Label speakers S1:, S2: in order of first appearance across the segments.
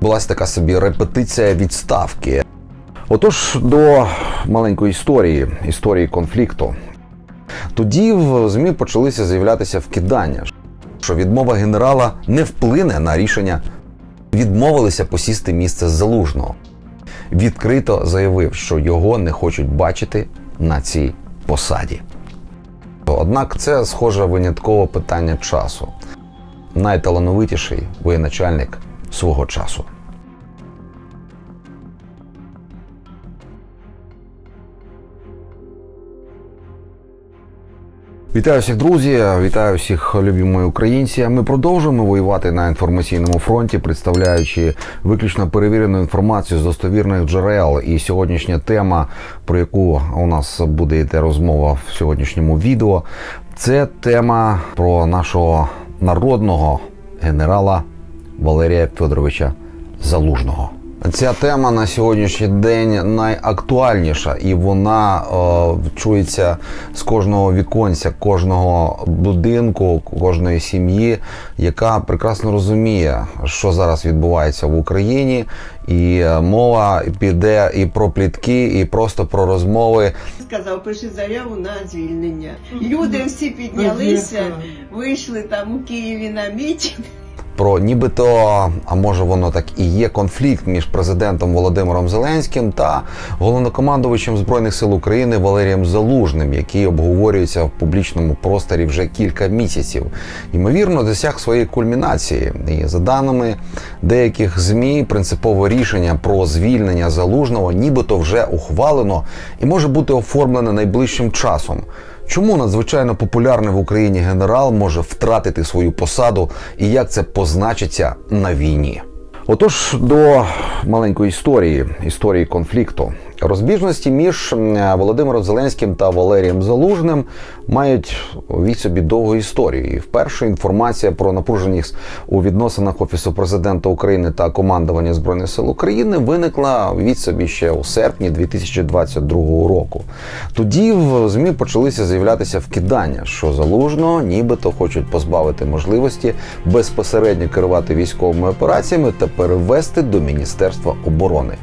S1: Була така собі репетиція відставки. Отож, до маленької історії, історії конфлікту. Тоді в ЗМІ почалися з'являтися вкидання, що відмова генерала не вплине на рішення. Відмовилися посісти місце залужного. Відкрито заявив, що його не хочуть бачити на цій посаді. Однак це схоже винятково питання часу. Найталановитіший воєначальник свого часу. Вітаю всіх друзі, вітаю всіх любі мої українці. Ми продовжуємо воювати на інформаційному фронті, представляючи виключно перевірену інформацію з достовірних джерел. І сьогоднішня тема, про яку у нас буде йти розмова в сьогоднішньому відео, це тема про нашого народного генерала Валерія Федоровича Залужного. Ця тема на сьогоднішній день найактуальніша, і вона е, чується з кожного віконця, кожного будинку, кожної сім'ї, яка прекрасно розуміє, що зараз відбувається в Україні, і е, мова піде і про плітки, і просто про розмови.
S2: Сказав, пиши заяву на звільнення. Люди всі піднялися, вийшли там у Києві на мітінг.
S1: Про нібито, а може воно так і є конфлікт між президентом Володимиром Зеленським та головнокомандувачем збройних сил України Валерієм Залужним, який обговорюється в публічному просторі вже кілька місяців. Ймовірно, досяг своєї кульмінації. І за даними деяких змі, принципове рішення про звільнення залужного, нібито вже ухвалено і може бути оформлене найближчим часом. Чому надзвичайно популярний в Україні генерал може втратити свою посаду і як це позначиться на війні? Отож, до маленької історії, історії конфлікту. Розбіжності між Володимиром Зеленським та Валерієм Залужним мають від собі довгу історію. І вперше інформація про напруженість у відносинах Офісу президента України та командування Збройних сил України виникла від собі ще у серпні 2022 року. Тоді в ЗМІ почалися з'являтися вкидання, що залужно нібито хочуть позбавити можливості безпосередньо керувати військовими операціями та перевести до Міністерства оборони.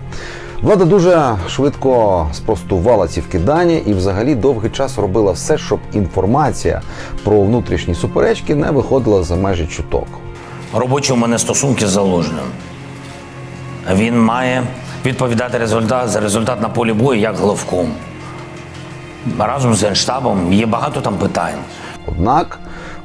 S1: Влада дуже швидко спростувала ці вкидання і, взагалі, довгий час робила все, щоб інформація про внутрішні суперечки не виходила за межі чуток.
S3: Робочі у мене стосунки з заложним. Він має відповідати результат за результат на полі бою як главком. Разом з генштабом є багато там питань.
S1: Однак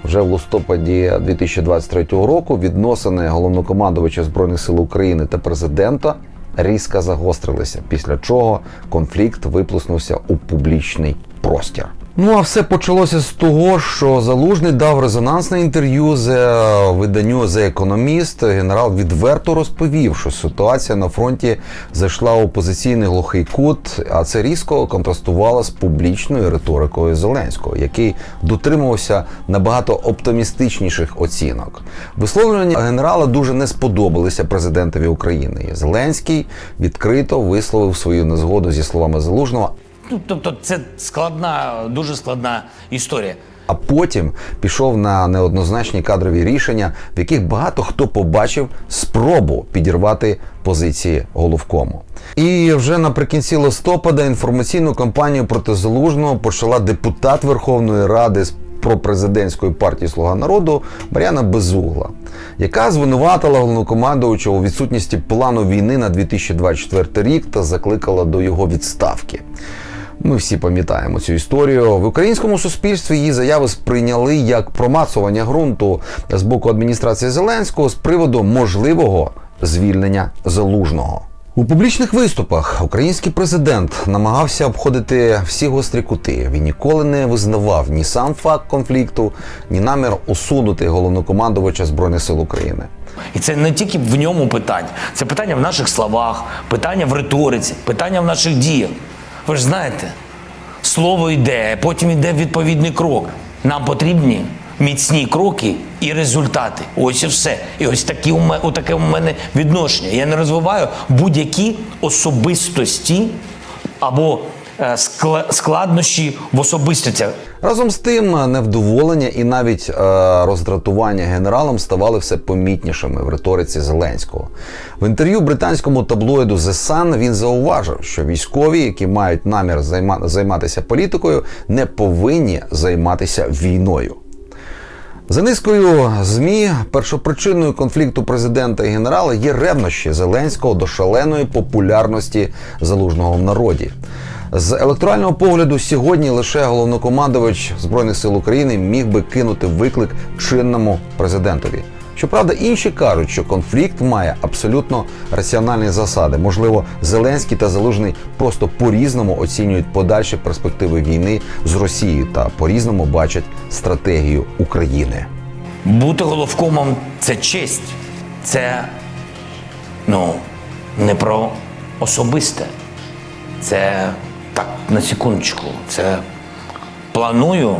S1: вже в листопаді 2023 року відносини головнокомандувача збройних сил України та президента різко загострилися, після чого конфлікт виплеснувся у публічний простір. Ну а все почалося з того, що Залужний дав резонансне інтерв'ю з е, виданню The Economist. Генерал відверто розповів, що ситуація на фронті зайшла у опозиційний глухий кут, а це різко контрастувало з публічною риторикою Зеленського, який дотримувався набагато оптимістичніших оцінок. Висловлення генерала дуже не сподобалися президентові України. Зеленський відкрито висловив свою незгоду зі словами Залужного,
S3: Ну, тобто, це складна, дуже складна історія.
S1: а потім пішов на неоднозначні кадрові рішення, в яких багато хто побачив спробу підірвати позиції головкому. І вже наприкінці листопада інформаційну кампанію проти залужного почала депутат Верховної Ради з пропрезидентської партії Слуга народу Мар'яна Безугла, яка звинуватила головнокомандувача у відсутності плану війни на 2024 рік та закликала до його відставки. Ми всі пам'ятаємо цю історію. В українському суспільстві її заяви сприйняли як промацування ґрунту з боку адміністрації Зеленського з приводу можливого звільнення залужного. У публічних виступах український президент намагався обходити всі гострі кути. Він ніколи не визнавав ні сам факт конфлікту, ні намір усунути головнокомандувача збройних сил України.
S3: І це не тільки в ньому питання, це питання в наших словах, питання в риториці, питання в наших діях. Ви ж знаєте, слово йде, потім йде відповідний крок. Нам потрібні міцні кроки і результати. Ось і все. І ось такі у мене, таке у мене відношення. Я не розвиваю будь-які особистості або е, складнощі в особистостях.
S1: Разом з тим, невдоволення і навіть е, роздратування генералом ставали все помітнішими в риториці Зеленського. В інтерв'ю британському таблоїду The Sun він зауважив, що військові, які мають намір займа- займатися політикою, не повинні займатися війною. За низкою змі першопричиною конфлікту президента і генерала є ревнощі Зеленського до шаленої популярності залужного в народі. З електорального погляду сьогодні лише головнокомандувач збройних сил України міг би кинути виклик чинному президентові. Щоправда, інші кажуть, що конфлікт має абсолютно раціональні засади. Можливо, Зеленський та Залужний просто по-різному оцінюють подальші перспективи війни з Росією та по-різному бачать стратегію України.
S3: Бути головкомом це честь. Це ну, не про особисте. Це так, на секундочку. Це планую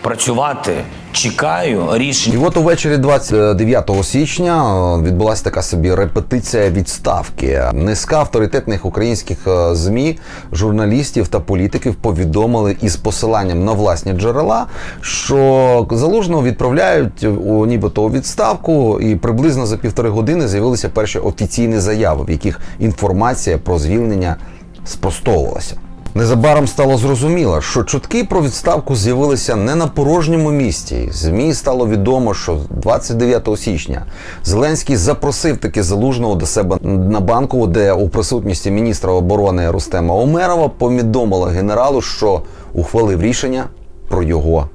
S3: працювати, чекаю
S1: І
S3: рішень.
S1: от увечері 29 січня е, відбулася така собі репетиція відставки. Низка авторитетних українських е, змі, журналістів та політиків повідомили із посиланням на власні джерела, що залужного відправляють у нібито у відставку, і приблизно за півтори години з'явилися перші офіційні заяви, в яких інформація про звільнення спростовувалася. Незабаром стало зрозуміло, що чутки про відставку з'явилися не на порожньому місці. Змі стало відомо, що 29 січня Зеленський запросив таки залужного до себе на банку, де у присутності міністра оборони Рустема Омерова повідомила генералу, що ухвалив рішення про його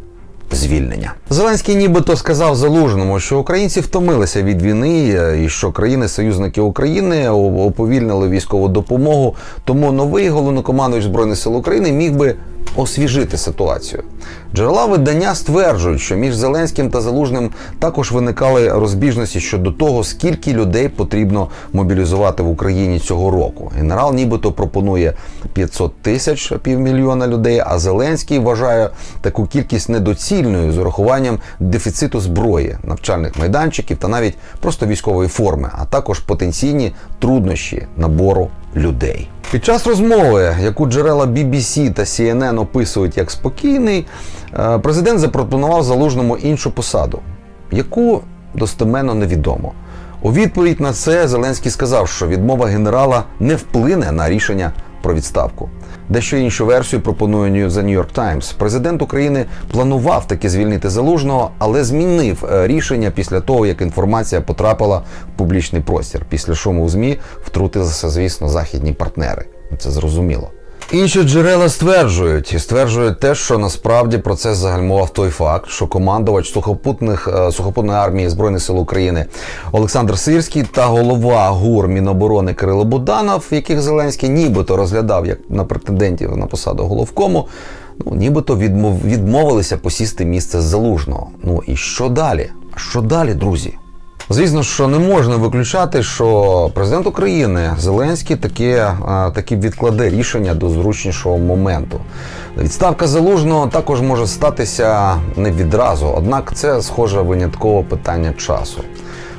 S1: звільнення. Зеленський нібито сказав залужному, що українці втомилися від війни е, і що країни-союзники України уповільнили військову допомогу. Тому новий головнокомандуючий збройних сил України міг би освіжити ситуацію. Джерела видання стверджують, що між Зеленським та Залужним також виникали розбіжності щодо того, скільки людей потрібно мобілізувати в Україні цього року. Генерал нібито пропонує 500 тисяч півмільйона людей, а Зеленський вважає таку кількість недоцільною з урахуванням дефіциту зброї, навчальних майданчиків та навіть просто військової форми, а також потенційні труднощі набору людей. Під час розмови, яку джерела BBC та CNN описують як спокійний, президент запропонував залужному іншу посаду, яку достеменно невідомо. У відповідь на це Зеленський сказав, що відмова генерала не вплине на рішення про відставку. Дещо іншу версію пропонує The New York Times. Президент України планував таки звільнити залужного, але змінив е, рішення після того, як інформація потрапила в публічний простір. Після шуму в змі втрутилися, звісно, західні партнери. Це зрозуміло. Інші джерела стверджують і стверджують те, що насправді процес загальмував той факт, що командувач сухопутних е, сухопутної армії збройних сил України Олександр Сирський та голова ГУР Міноборони Кирило Буданов, яких Зеленський нібито розглядав як на претендентів на посаду головкому, ну нібито відмов, відмовилися посісти місце залужного. Ну і що далі? Що далі, друзі? Звісно, що не можна виключати, що президент України Зеленський таки, таки відкладе рішення до зручнішого моменту. Відставка залужного також може статися не відразу, однак це схоже винятково питання часу.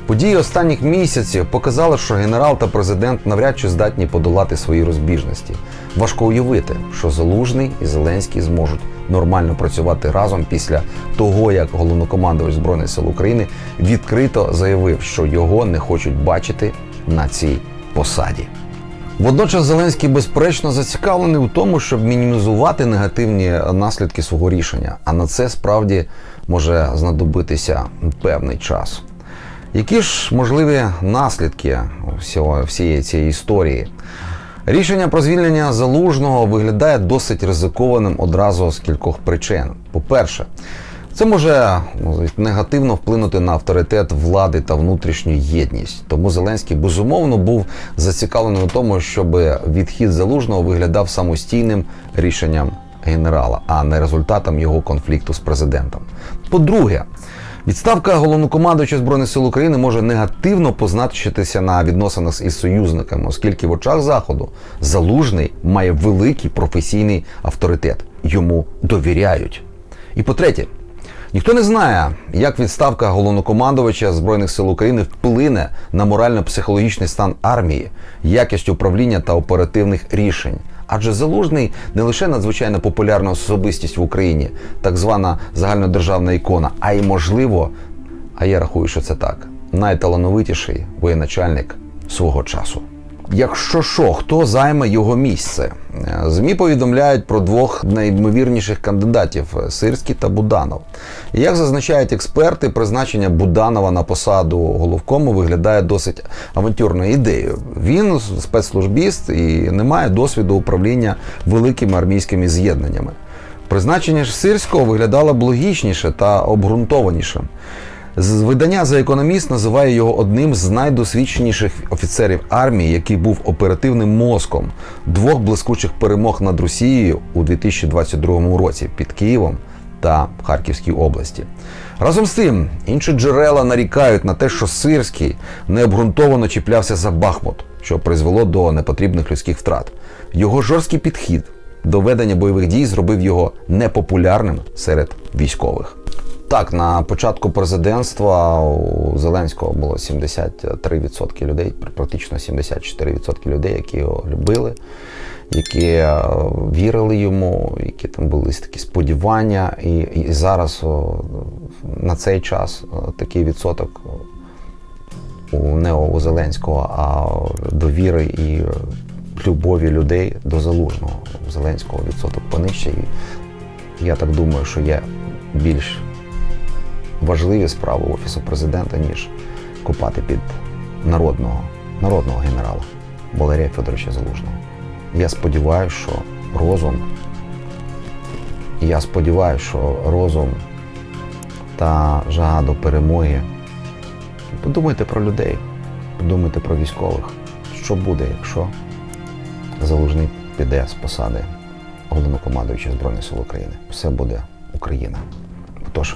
S1: Події останніх місяців показали, що генерал та президент навряд чи здатні подолати свої розбіжності. Важко уявити, що Залужний і Зеленський зможуть нормально працювати разом після того, як головнокомандувач збройних сил України відкрито заявив, що його не хочуть бачити на цій посаді. Водночас Зеленський безперечно зацікавлений у тому, щоб мінімізувати негативні наслідки свого рішення, а на це справді може знадобитися певний час. Які ж можливі наслідки всього, всієї цієї історії? Рішення про звільнення залужного виглядає досить ризикованим одразу з кількох причин. По-перше, це може ну, негативно вплинути на авторитет влади та внутрішню єдність. Тому Зеленський безумовно був зацікавлений у тому, щоб відхід залужного виглядав самостійним рішенням генерала, а не результатом його конфлікту з президентом. По-друге, Відставка головнокомандуюча збройних сил України може негативно позначитися на відносинах із союзниками, оскільки в очах заходу залужний має великий професійний авторитет. Йому довіряють. І по-третє, ніхто не знає, як відставка головнокомандувача збройних сил України вплине на морально-психологічний стан армії, якість управління та оперативних рішень. Адже Залужний не лише надзвичайно популярна особистість в Україні, так звана загальнодержавна ікона, а й можливо, а я рахую, що це так, найталановитіший воєначальник свого часу. Якщо що, хто займе його місце? ЗМІ повідомляють про двох найімовірніших кандидатів Сирський та Буданов. Як зазначають експерти, призначення Буданова на посаду головкому виглядає досить авантюрною ідеєю. Він спецслужбіст і не має досвіду управління великими армійськими з'єднаннями. Призначення ж Сирського виглядало б логічніше та обґрунтованішим. Видання за економіст називає його одним з найдосвідченіших офіцерів армії, який був оперативним мозком двох блискучих перемог над Росією у 2022 році під Києвом та Харківській області. Разом з тим, інші джерела нарікають на те, що Сирський необґрунтовано чіплявся за Бахмут, що призвело до непотрібних людських втрат. Його жорсткий підхід до ведення бойових дій зробив його непопулярним серед військових. Так, на початку президентства у Зеленського було 73% людей, практично 74% людей, які його любили, які е, вірили йому, які там були такі сподівання. І, і зараз на цей час такий відсоток у не у Зеленського, а довіри і любові людей до залужного у Зеленського відсоток понижче. І я так думаю, що є більш важливі справи Офісу президента, ніж копати під народного, народного генерала Валерія Федоровича Залужного. Я сподіваюся, що розум, я сподіваюся, що розум та жага до перемоги. Подумайте про людей, подумайте про військових. Що буде, якщо Залужний піде з посади головнокомандуюча Збройних сил України? Все буде Україна. Тож,